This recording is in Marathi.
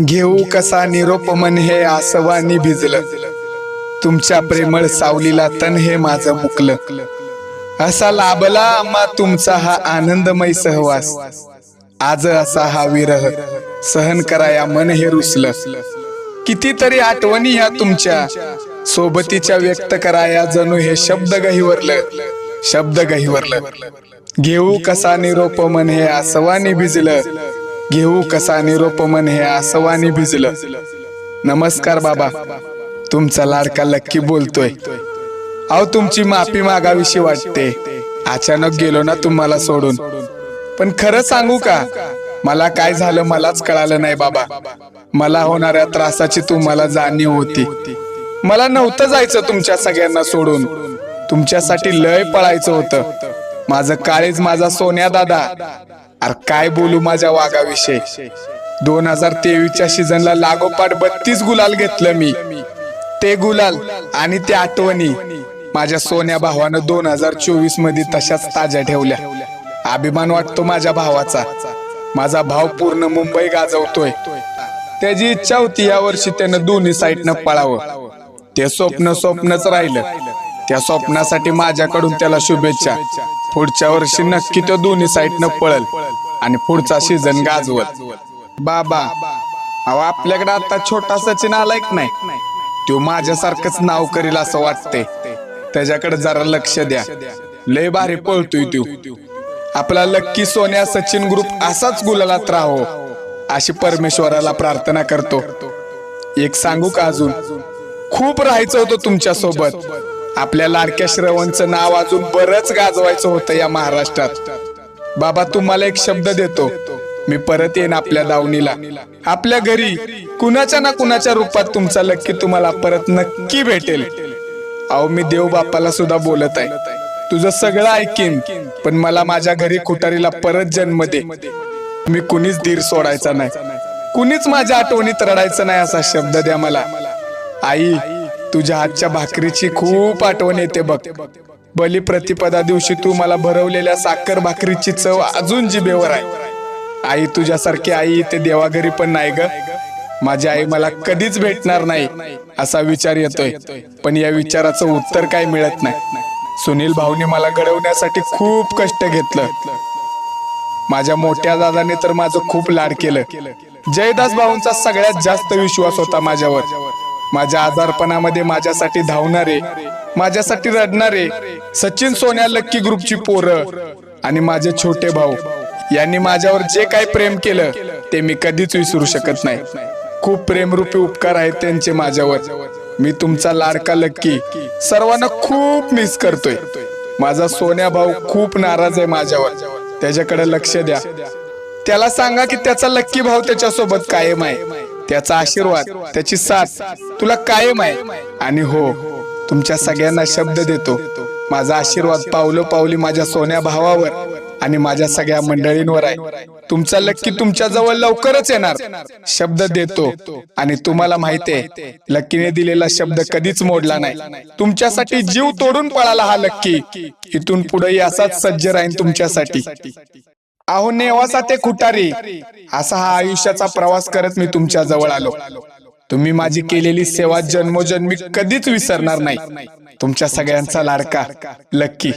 घेऊ कसा निरोप मन हे आसवानी भिजलं. तुमच्या प्रेमळ सावलीला तन हे माझं मुकलं. असा लाभला आम्हा तुमचा हा आनंदमय सहवास. आज असा हा विरह सहन कराया मन हे रुसलं. कितीतरी आठवणी ह्या तुमच्या. सोबतीच्या व्यक्त कराया जणू हे शब्द गहिवरलं. शब्द गहिवरलं. घेऊ कसा निरोप मन हे आसवानी भिजलं. घेऊ कसा निरोप मन हे आसवानी भिजलं. नमस्कार बाबा. तुमचा लाडका लक्की बोलतोय. अहो तुमची माफी मागावीशी वाटते. अचानक गेलो ना तुम्हाला सोडून. पण खरं सांगू का? मला काय झालं मलाच कळालं नाही बाबा. मला होणाऱ्या त्रासाची तुम्हाला जाणीव होती. मला नव्हतं जायचं तुमच्या सगळ्यांना सोडून. तुमच्यासाठी लय पळायचं होतं. माझं काळीज माझा सोन्या दादा. अरे काय बोलू माझ्या वाघाविषयी? दोन हजार तेवीसच्या सीझनला लागोपाठ बत्तीस गुलाल घेतलं मी. ते गुलाल आणि त्या आठवणी माझ्या सोन्या भावानं दोन हजार चोवीसमध्ये तशाच ताज्या ठेवल्या. अभिमान वाटतो माझ्या भावाचा. माझा भाव पूर्ण मुंबई गाजवतोय. त्याची इच्छा होती या वर्षी त्यानं दोन्ही साईडनं पळावं. ते स्वप्न स्वप्नच राहिलं. त्या स्वप्नासाठी माझ्याकडून त्याला शुभेच्छा. पुढच्या वर्षी नक्की तो दोन्ही साईडनं पळल आणि पुढचा सीझन गाजवत बाबा अहो आपल्याकडे आता छोटा सचिन आलाय की नाही. तो माझ्यासारखंच नाव करील असं वाटतंय. त्याच्याकडे जरा लक्ष द्या. लय भारी पळतोय तू. आपला लक्की सोन्या सचिन ग्रुप असाच गुलालात राहो. अशी परमेश्वराला प्रार्थना करतो. एक सांगू का अजून? खूप राहायचं होतं तुमच्यासोबत आपल्या लाडक्या श्रवणचं नाव अजून बरंच गाजवायचं होतं या महाराष्ट्रात. बाबा तुम्हाला एक शब्द देतो. मी परत येईन आपल्या दावणीला. आपल्या घरी कुणाच्या ना कुणाच्या रूपात तुमचा लक्की तुम्हाला परत नक्की भेटेल. अहो मी देव बापाला सुद्धा बोलत आहे. तुझं सगळं ऐकीन पण मला माझ्या घरी खुटारीला परत जन्म दे. मी कुणीच धीर सोडायचा नाही. कुणीच माझ्या आठवणीत रडायचं नाही असा शब्द द्या मला. आई तुझ्या हातच्या भाकरीची खूप आठवण येते बघ. बली प्रतिपदा दिवशी तू मला भरवलेल्या साखर भाकरीची चव अजून जिभेवर आहे. आई तुझ्यासारखी आई ते देवाघरी पण नाही ग. माझी आई मला कधीच भेटणार नाही असा विचार येतोय. पण या विचाराचं उत्तर काय मिळत नाही. सुनील भाऊने मला घडवण्यासाठी खूप कष्ट घेतलं. माझ्या मोठ्या दादाने तर माझं खूप लाड केलं. जयदास भाऊंचा सगळ्यात जास्त विश्वास होता माझ्यावर. माझ्या आजारपणामध्ये माझ्यासाठी धावणारे माझ्यासाठी रडणारे सचिन सोन्या लक्की ग्रुपची पोरं आणि माझे छोटे भाऊ. यांनी माझ्यावर जे काही प्रेम केलं ते मी कधीच विसरू शकत नाही. खूप प्रेमरूपी उपकार आहेत त्यांचे माझ्यावर. मी तुमचा लाडका लक्की. सर्वांना खूप मिस करतोय. माझा सोन्या भाऊ खूप नाराज आहे माझ्यावर. त्याच्याकडे लक्ष द्या. त्याला सांगा की त्याचा लक्की भाऊ त्याच्यासोबत कायम आहे. त्याचा आशीर्वाद त्याची साथ तुला कायम आहे. आणि हो तुमच्या सगळ्यांना शब्द देतो. माझा आशीर्वाद पावलो पावली माझ्या सोन्या भावावर आणि माझ्या सगळ्या मंडळींवर आहे. तुमचा लक्की तुमच्या जवळ लवकरच येणार. शब्द देतो. आणि तुम्हाला माहितीये लक्कीने दिलेला शब्द कधीच मोडला नाही. तुमच्यासाठी जीव तोडून पळाला हा लक्की. इथून पुढे असाच सज्ज राहीन तुमच्यासाठी. अहो नेवासा ते खुटारी असा हा आयुष्याचा प्रवास करत मी तुमच्या जवळ आलो. तुम्ही माझी केलेली सेवा जन्मोजन्मी कधीच विसरणार नाही. तुमच्या सगळ्यांचा लाडका. लक्की.